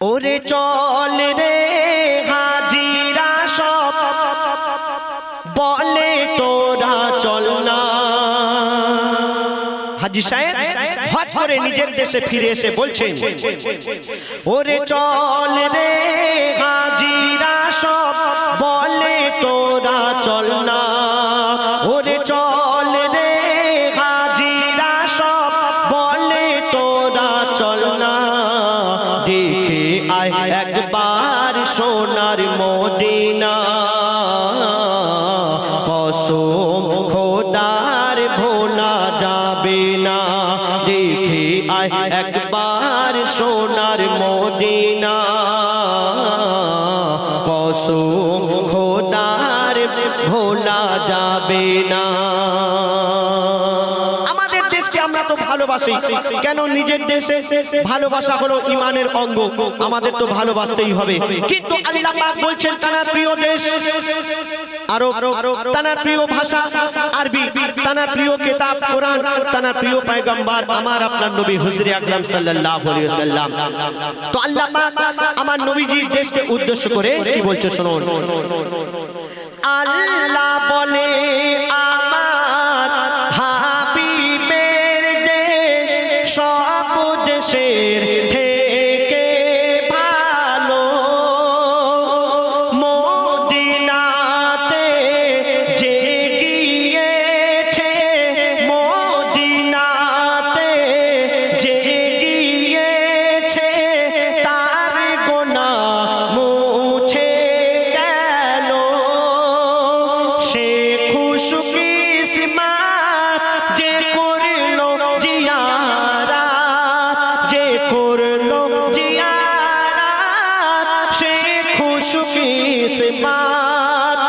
ওরে চল রে হাজিরা সব। বলে তোরা চল না। হাজি সাহেব হজ করে নিজের দেশে ফিরে এসে বলছেন, ওরে চল রে হাজিরা সব। বলে তোরা চল না। দেখে আয় একবার সোনার মদিনা। কসম খোদার ভোলা যাবে না। দেখে আয় একবার সোনার মদিনা। কসম খোদার ভোলা যাবে না। ভালোবাসি। কেন নিজের দেশে ভালোবাসা হলো ইমানের অঙ্গ? আমাদের তো ভালোবাসতেই হবে। কিন্তু আল্লাহ পাক বলছেন তার প্রিয় দেশ আরও তার প্রিয় ভাষা আরবি তার প্রিয় কিতাব, কোরআন তার প্রিয় পয়গম্বর আমার আপনার নবী হুজুর আকরাম সাল্লাল্লাহু আলাইহি ওয়াসাল্লাম। তো আল্লাহ পাক আমার নবীজির দেশকে উদ্দেশ্য করে কি বলছে, শুনুন। আল্লাহ সিমাত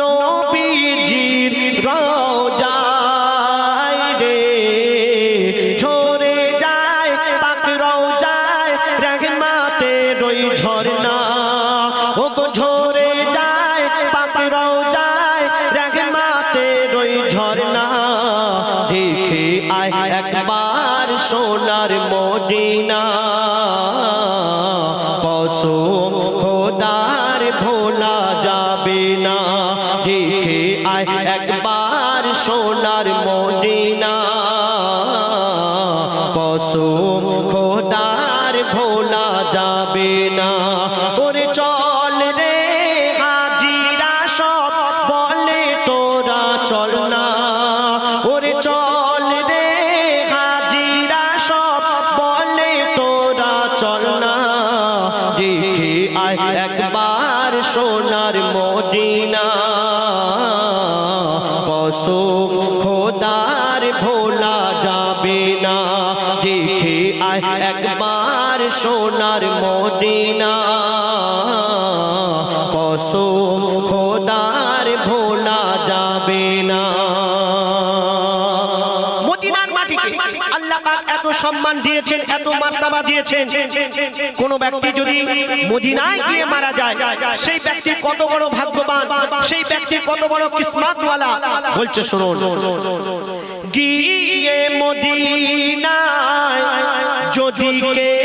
নবীজির রওজায় রে ঝরে যায় পাক রওজায় রহমাতে রই ঝরনা ও গো ঝরে যায় পাক রওজায় রহমাতে রই ঝরনা দেখে আয় একবার সোনার মদিনা কসম সোনার মদিনা। কসম খোদার ভোলা যাবে না। ওরে চল রে হাজিরা, সব বলে তোরা চল না। ওরে চল রে হাজিরা, সব বলে তোরা চল না। দেখে একবার সোনার মদিনা। কসম সোনার মদিনা, কসম খোদার ভোলা যাবে না। মদিনার মাটিকে আল্লাহ এত সম্মান দিয়েছেন, এত মার্তাবা দিয়েছেন। কোন ব্যক্তি যদি মদিনায় গিয়ে মারা যায়, সেই ব্যক্তি কত বড় ভাগ্যবান, সেই ব্যক্তি কত বড় কিসমতওয়ালা। বলছে, শুনুন, গিয়ে মদিনায় যদি কেউ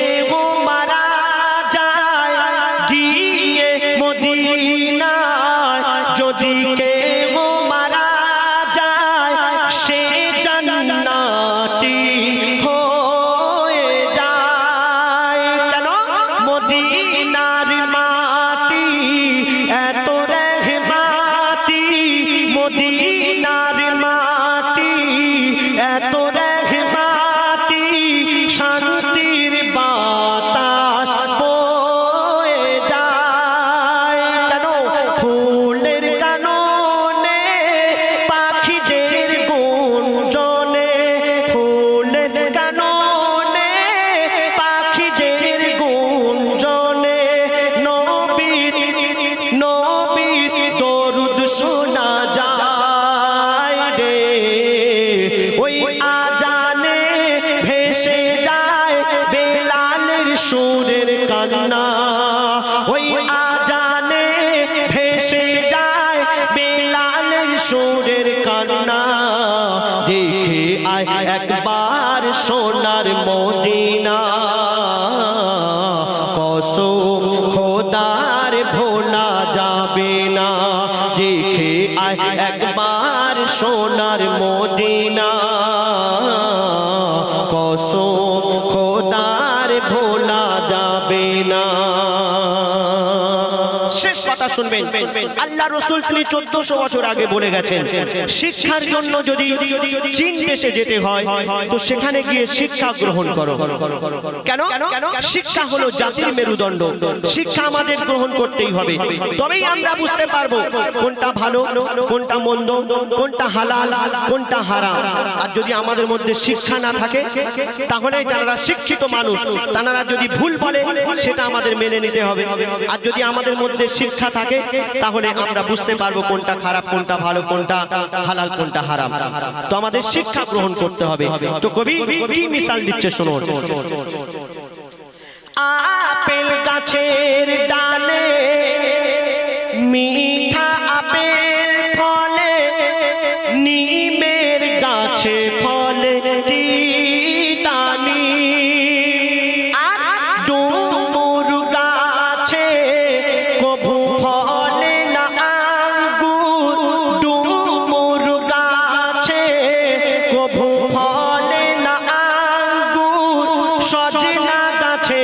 একবার সোনার মদিনা কসম খোদার ভোলা যাবে না। দেখে আয় একবার সোনার মদিনা। কথা শুনবেন। আল্লাহ রসুল তিনি চোদ্দশো বছর আগে বলে গেছেন, শিক্ষার জন্য যদি চীন দেশে যেতে হয়, তো সেখানে গিয়ে শিক্ষা গ্রহণ করো। কেন? শিক্ষা হলো জাতির মেরুদণ্ড। শিক্ষা আমাদের গ্রহণ করতেই হবে। তবেই আমরা বুঝতে পারব কোনটা ভালো, কোনটা মন্দ, কোনটা হালাল, কোনটা হারাম। আর যদি আমাদের মধ্যে শিক্ষা না থাকে, তাহলে যারা শিক্ষিত মানুষ, তারা যদি ভুল বলে, সেটা আমাদের মেনে নিতে হবে। আর যদি আমাদের মধ্যে শিক্ষা থাকে তাহলে আমরা বুঝতে পারব কোনটা খারাপ কোনটা ভালো কোনটা হালাল কোনটা হারাম। তো আমাদের শিক্ষা গ্রহণ করতে হবে। তো কবি কি মিসাল দিচ্ছে শুনুন আপেল গাছের ডালে মিঠা সজনা গাছে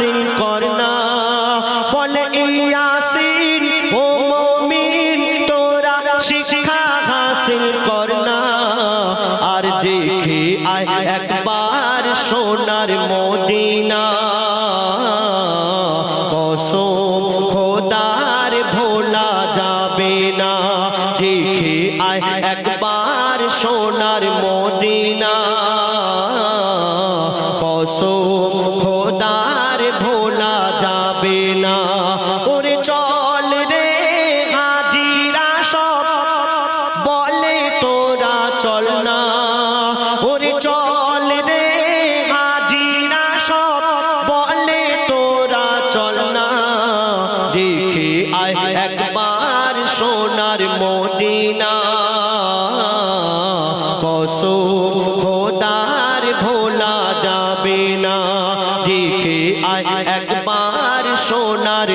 القلب যাবে না। ওরে চল রে হাজিরা সব। বলে তোরা চল না। ওরে চল রে হাজিরা সব। বলে তোরা চল না। দেখে আয় একবার সোনার মদিনা। সোনার